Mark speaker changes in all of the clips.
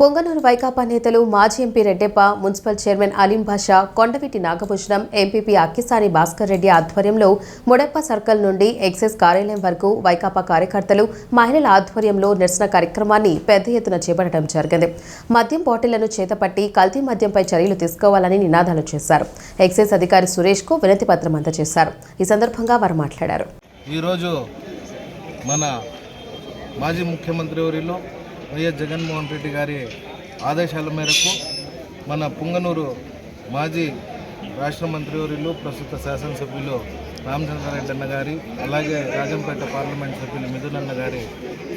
Speaker 1: పొంగనూరు వైకాపా నేతలు మాజీ MP Reddeppa municipal chairman Aleem Basha Kondaveeti Nagabhushanam MPP Akkisani Bhaskar Reddy ఆధ్వర్యంలో Mudeppa circle నుండి excise కార్యాలయం వరకు వైకాపా కార్యకర్తలు మహిళల ఆధ్వర్యంలో నిరసన కార్యక్రమాన్ని పెద్ద ఎత్తున చేపట్టడం జరిగింది. మద్యం బాటిళ్ళను చేతపట్టి కల్తీ మద్యంపై చర్యలు తీసుకోవాలని నినాదాలు చేశారు. ఎక్సైజ్ అధికారి సురేష్కు వినతి పత్రం అందజేశారు. ఈ సందర్భంగా వారు మాట్లాడారు.
Speaker 2: ఈరోజు మన మాజీ ముఖ్యమంత్రి ఊరిలో వైఎస్ జగన్మోహన్ రెడ్డి గారి ఆదేశాల మేరకు మన పుంగనూరు మాజీ రాష్ట్ర మంత్రివర్యులు ప్రస్తుత శాసనసభ్యులు రామచంద్రారెడ్డి అన్న గారి అలాగే రాజంపేట పార్లమెంట్ సభ్యులు మిథునన్న గారి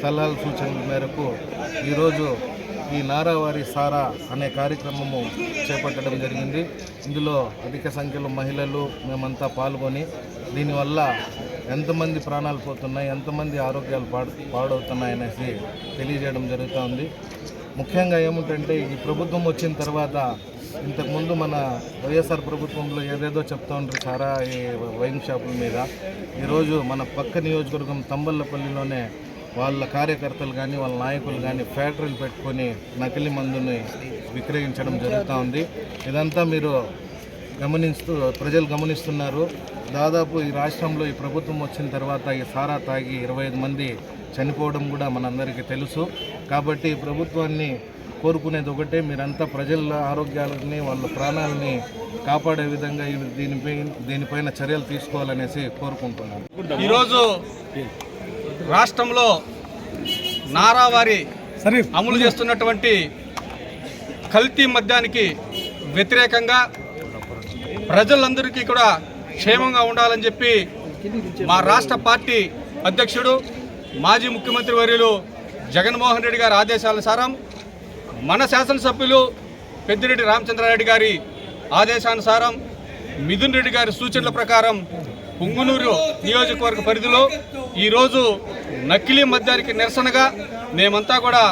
Speaker 2: సలహాల సూచనల మేరకు ఈరోజు ఈ నారావారి సారా అనే కార్యక్రమము చేపట్టడం జరిగింది. ఇందులో అధిక సంఖ్యలో మహిళలు మేమంతా పాల్గొని దీనివల్ల ఎంతమంది ప్రాణాలు పోతున్నాయి ఎంతమంది ఆరోగ్యాలు పాడు పాడవుతున్నాయి అనేసి తెలియజేయడం జరుగుతూ ఉంది ముఖ్యంగా ఏమిటంటే ఈ ప్రభుత్వం వచ్చిన తర్వాత ఇంతకుముందు మన వైఎస్ఆర్ ప్రభుత్వంలో ఏదేదో చెప్తా ఉంటారు సారా ఈ వైన్ షాపుల మీద. ఈరోజు మన పక్క నియోజకవర్గం తంబల్లపల్లిలోనే వాళ్ళ కార్యకర్తలు కానీ వాళ్ళ నాయకులు కానీ ఫ్యాక్టరీలు పెట్టుకొని నకిలీ మందుని విక్రయించడం జరుగుతూ ఉంది ఇదంతా మీరు గమనిస్తూ ప్రజలు గమనిస్తున్నారు. దాదాపు ఈ రాష్ట్రంలో ఈ ప్రభుత్వం వచ్చిన తర్వాత ఈ సారా తాగి ఇరవై ఐదు మంది చనిపోవడం కూడా మనందరికీ తెలుసు. కాబట్టి ఈ ప్రభుత్వాన్ని కోరుకునేది ఒకటే మీరంతా ప్రజల ఆరోగ్యాలని వాళ్ళ ప్రాణాలని కాపాడే విధంగా ఈ- దీనిపై దీనిపైన చర్యలు తీసుకోవాలనేసి కోరుకుంటున్నాను.
Speaker 3: ఈరోజు రాష్ట్రంలో నారావారి అమలు చేస్తున్నటువంటి కల్తీ మద్యానికి వ్యతిరేకంగా ప్రజలందరికీ కూడా క్షేమంగా ఉండాలని చెప్పి మా రాష్ట్ర పార్టీ అధ్యక్షుడు మాజీ ముఖ్యమంత్రి వర్యులు జగన్మోహన్ రెడ్డి గారి ఆదేశానుసారం మన శాసనసభ్యులు పెద్దిరెడ్డి రామచంద్రారెడ్డి గారి ఆదేశానుసారం మిథున్ రెడ్డి గారి సూచనల ప్రకారం పుంగునూరు నియోజకవర్గ పరిధిలో ఈరోజు నకిలీ మద్యానికి నిరసనగా మేమంతా కూడా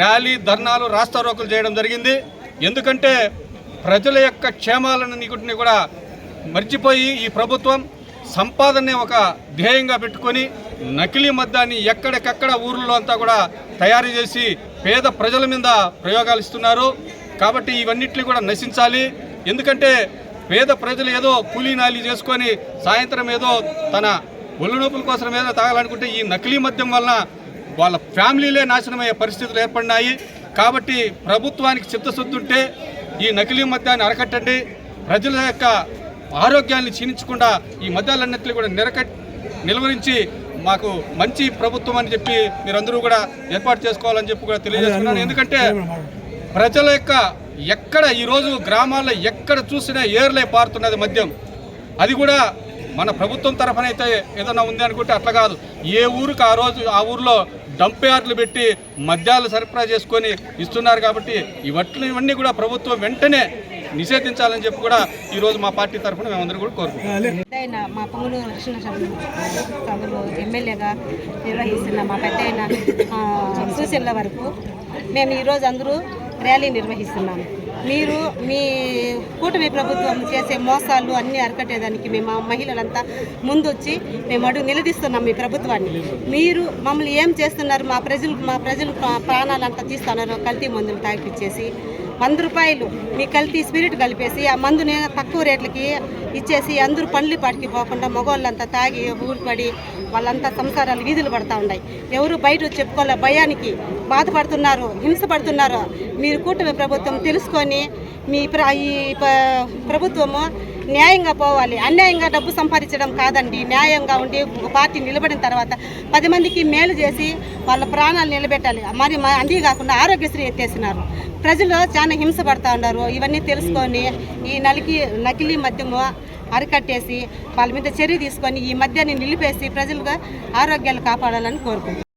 Speaker 3: ర్యాలీ ధర్నాలు రాస్తారోకులు చేయడం జరిగింది. ఎందుకంటే ప్రజల యొక్క క్షేమాలన్నిటిని కూడా మర్చిపోయి ఈ ప్రభుత్వం సంపాదనే ఒక ధ్యేయంగా పెట్టుకొని నకిలీ మద్యాన్ని ఎక్కడికక్కడ ఊర్లలో అంతా కూడా తయారు చేసి పేద ప్రజల మీద ప్రయోగాలు ఇస్తున్నారు. కాబట్టి ఇవన్నిటిని కూడా నశించాలి. ఎందుకంటే పేద ప్రజలు ఏదో కూలీనాలి చేసుకొని సాయంత్రం ఏదో తన ఒళ్ళు నొప్పుల కోసం ఏదో తాగాలనుకుంటే ఈ నకిలీ మద్యం వలన వాళ్ళ ఫ్యామిలీలే నాశనమయ్యే పరిస్థితులు ఏర్పడినాయి. కాబట్టి ప్రభుత్వానికి చిత్తశుద్ధి ఉంటే ఈ నకిలీ మద్యాన్ని అరకట్టండి. ప్రజల యొక్క ఆరోగ్యాన్ని క్షీణించకుండా ఈ మద్యాలన్నింటినీ కూడా నిరకట్ నిలువరించి మాకు మంచి ప్రభుత్వం అని చెప్పి మీరందరూ కూడా ఏర్పాటు చేసుకోవాలని చెప్పి కూడా తెలియజేస్తున్నాను. ఎందుకంటే ప్రజల యొక్క ఎక్కడ ఈరోజు గ్రామాల్లో ఎక్కడ చూసినా ఏర్లే పారుతున్నది మద్యం. అది కూడా మన ప్రభుత్వం తరఫున అయితే ఏదైనా ఉంది అనుకుంటే అట్లా కాదు. ఏ ఊరికి ఆ రోజు ఆ ఊర్లో డంప్ యార్డులు పెట్టి మద్యాలు సరఫరా చేసుకొని ఇస్తున్నారు కాబట్టి ఇవన్నీ కూడా ప్రభుత్వం వెంటనే నిషేధించాలని చెప్పి కూడా ఈరోజు మా పార్టీ తరఫున మేమందరం కూడా కోరుకుంటున్నాం.
Speaker 4: పెద్ద మా పొంగులూరు కృష్ణ సభలు ఎమ్మెల్యేగా నిర్వహిస్తున్న మా పెద్ద అయిన సూచనల వరకు మేము ఈరోజు అందరూ ర్యాలీ నిర్వహిస్తున్నాము మీరు మీ కూటమి ప్రభుత్వం చేసే మోసాలు అన్నీ అరికట్టేదానికి మేము మహిళలంతా ముందొచ్చి మేము అడుగు నిలదీస్తున్నాం మీ ప్రభుత్వాన్ని. మీరు మమ్మల్ని ఏం చేస్తున్నారు? మా ప్రజలు మా ప్రజలు ప్రా- ప్రాణాలంతా తీస్తున్నారు కల్తీ మందులు తాగిపించేసి వంద రూపాయలు మీ కల్తీ స్పిరిట్ కలిపేసి ఆ మందుని తక్కువ రేట్లకి ఇచ్చేసి అందరూ పండ్లు పాటికి పోకుండా మగవాళ్ళంతా తాగి ఊరిపడి వాళ్ళంతా సంసారాలు వీధులు పడతా ఉన్నాయి. ఎవరు బయట చెప్పుకోలే భయానికి బాధపడుతున్నారు హింసపడుతున్నారు మీరు కూటమి ప్రభుత్వం తెలుసుకొని మీ ఈ ప- ప్రభుత్వము న్యాయంగా పోవాలి. అన్యాయంగా డబ్బు సంపాదించడం కాదండి. న్యాయంగా ఉండి ఒక పార్టీ నిలబడిన తర్వాత పది మందికి మేలు చేసి వాళ్ళ ప్రాణాలు నిలబెట్టాలి. మరి మా అంతే కాకుండా ఆరోగ్యశ్రీ ఎత్తేసినారు. ప్రజలు చాలా హింస పడతా ఉన్నారు. ఇవన్నీ తెలుసుకొని ఈ నలికి నకిలీ మద్యము అరికట్టేసి వాళ్ళ మీద చర్య తీసుకొని ఈ మద్యాన్ని నిలిపేసి ప్రజలుగా ఆరోగ్యాలు కాపాడాలని కోరుకుంటున్నాను